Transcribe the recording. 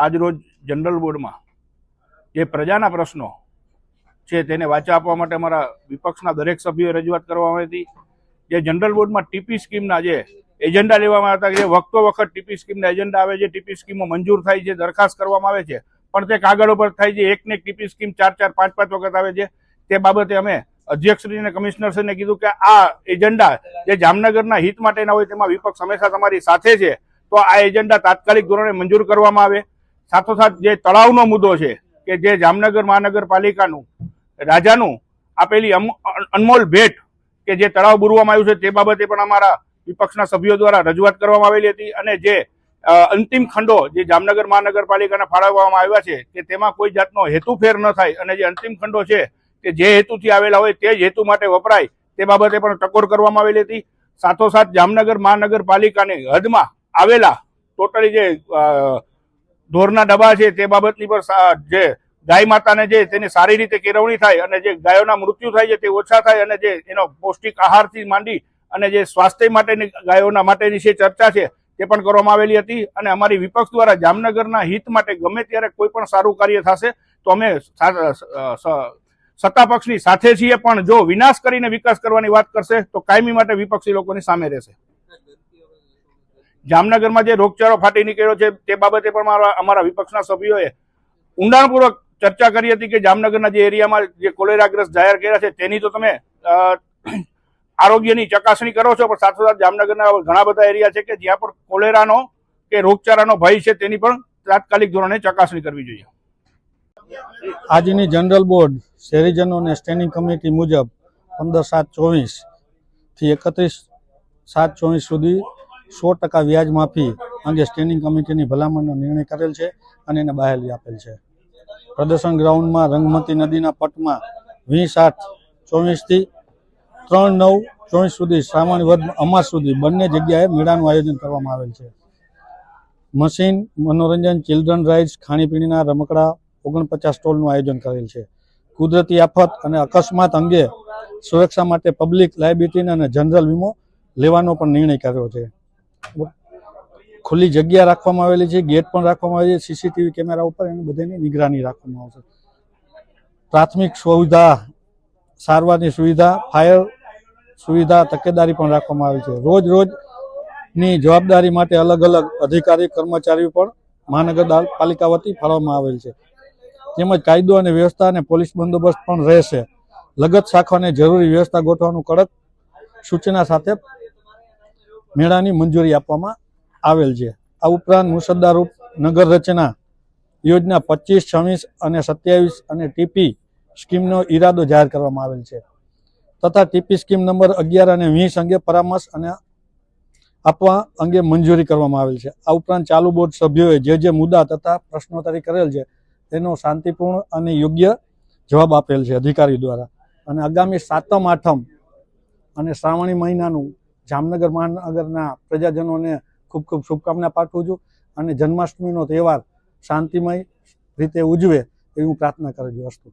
આજરોજ જનરલ બોર્ડમાં જે પ્રજાના પ્રશ્નો છે તેને વાચા આપવા માટે અમારા વિપક્ષના દરેક સભ્યોએ રજૂઆત કરવામાં આવી હતી. જે જનરલ બોર્ડમાં ટીપી સ્કીમના જે એજન્ડા લેવામાં આવતા જે વખતો વખત ટીપી સ્કીમના એજન્ડા આવે છે, ટીપી સ્કીમો મંજૂર થાય છે, દરખાસ્ત કરવામાં આવે છે, પણ તે કાગળ ઉપર થાય છે એકને એક ટીપી સ્કીમ ચાર ચાર પાંચ પાંચ વખત આવે છે, તે બાબતે અમે અધ્યક્ષશ્રી અને કમિશનરશ્રીને કીધું કે આ એજન્ડા જે જામનગરના હિત માટેના હોય તેમાં વિપક્ષ હંમેશા તમારી સાથે છે, તો આ એજન્ડા તાત્કાલિક ધોરણે મંજૂર કરવામાં આવે. સાથોસાથ જે તળાવનો મુદ્દો છે કે જે જામનગર મહાનગરપાલિકાનું રાજાનું આપેલી અનમોલ ભેટ કે જે તળાવ બુરવામાં આવ્યું છે તે બાબતે પણ અમારા વિપક્ષના સભ્યો દ્વારા રજૂઆત કરવામાં આવેલી હતી અને જે અંતિમ ખંડો જે જામનગર મહાનગરપાલિકાને ફાળવવામાં આવ્યા છે કે તેમાં કોઈ જાતનો હેતુફેર ન થાય અને જે અંતિમ ખંડો છે કે જે હેતુથી આવેલા હોય તે જ હેતુ માટે વપરાય તે બાબતે પણ ટકોર કરવામાં આવેલી હતી. સાથોસાથ જામનગર મહાનગરપાલિકાની હદમાં આવેલા ટોટલી જે ઢોરના ડબ્બા છે તે બાબતની પર જે ગાય માતાને જે તેની સારી રીતે કેળવણી થાય અને જે ગાયોના મૃત્યુ થાય છે તે ઓછા થાય અને જે એનો પૌષ્ટિક આહારથી માંડી અને જે સ્વાસ્થ્ય માટેની ગાયોના માટેની જે ચર્ચા છે તે પણ કરવામાં આવેલી હતી અને અમારી વિપક્ષ દ્વારા જામનગરના હિત માટે ગમે ત્યારે કોઈ પણ સારું કાર્ય થશે તો અમે સત્તા પક્ષની સાથે છીએ પણ જો વિનાશ કરીને વિકાસ કરવાની વાત કરશે તો કાયમી માટે વિપક્ષી લોકોની સામે રહેશે. જામનગરમાં જે રોગચાળો ફાટી નીકળ્યો છે, તે બાબતે પણ મારા અમારા વિપક્ષના સભ્યોએ ઊંડાણપૂર્વક ચર્ચા કરી હતી કે જામનગરના જે એરિયામાં જે કોલેરાગ્રસ્ત જાહેર કર્યા છે, તેની તો તમે આરોગ્યની ચકાસણી કરો છો, પણ સાથોસાથ જામનગરના ઘણા બધા એરિયા છે કે જ્યાં પણ કોલેરાનો કે રોગચાળાનો ભય છે, તેની પણ તાત્કાલિક ધોરણે ચકાસણી કરવી જોઈએ. આજની જનરલ બોર્ડ શહેરીજનોને સ્ટેન્ડિંગ કમિટી મુજબ પંદર સાત ચોવીસથી એકત્રીસ સાત ચોવીસ સુધી સો ટકા વ્યાજ માફી અંગે સ્ટેન્ડિંગ કમિટીની ભલામણનો નિર્ણય કરેલ છે અને એને બહાલી આપેલ છે. પ્રદર્શન ગ્રાઉન્ડમાં રંગમતી નદીના પટમાં વીસ આઠ ચોવીસથી ત્રણ નવ ચોવીસ સુધી શ્રાવણ વધ અમાસ સુધી બંને જગ્યાએ મેળાનું આયોજન કરવામાં આવેલ છે. મશીન, મનોરંજન ચિલ્ડ્રન રાઇડ્સ ખાણીપીણીના રમકડા, ઓગણપચાસ સ્ટોલનું આયોજન કરેલ છે. કુદરતી આફત અને અકસ્માત અંગે સુરક્ષા માટે પબ્લિક લાયબિલિટી અને જનરલ વીમો લેવાનો પણ નિર્ણય કર્યો છે. ખુલ્લી જગ્યા રાખવામાં આવેલી છે, ગેટ પણ રાખવામાં આવેલી છે સીસીટીવી કેમેરા ઉપર એની બધાની નિગરાની રાખવામાં આવશે. પ્રાથમિક સુવિધા, સારવારની સુવિધા, ફાયર સુવિધા, તકેદારી પણ રાખવામાં આવી છે. રોજ રોજની જવાબદારી માટે અલગ અલગ અધિકારી, કર્મચારીઓ પણ મહાનગરપાલિકા વતી ફાળવવામાં આવેલ છે. તેમજ કાયદો અને વ્યવસ્થા અને પોલીસ બંદોબસ્ત પણ રહેશે. લગત શાખાને જરૂરી વ્યવસ્થા ગોઠવવાનું કડક સૂચના સાથે મેળાની મંજૂરી આપવામાં આવેલ છે. આ ઉપરાંત મુસદ્દારૂપ નગર રચના યોજના પચીસ, છવ્વીસ અને સત્યાવીસ અને ટીપી સ્કીમનો ઈરાદો જાહેર કરવામાં આવેલ છે. તથા ટીપી સ્કીમ નંબર અગિયાર અને વીસ અંગે પરામર્શ અને આપવા અંગે મંજૂરી કરવામાં આવેલ છે. આ ઉપરાંત ચાલુ બોર્ડ સભ્યોએ જે જે મુદ્દા તથા પ્રશ્નોત્તરી કરેલ છે, તેનો શાંતિપૂર્ણ અને યોગ્ય જવાબ આપેલ છે અધિકારી દ્વારા. અને આગામી સાતમ, આઠમ અને શ્રાવણી મહિનાનું જામનગર મહાનગરના પ્રજાજનોને ખૂબ ખૂબ શુભકામના પાઠવું છું અને જન્માષ્ટમીનો તહેવાર શાંતિમય રીતે ઉજવે એવી હું પ્રાર્થના કરું છું અસ્તુ.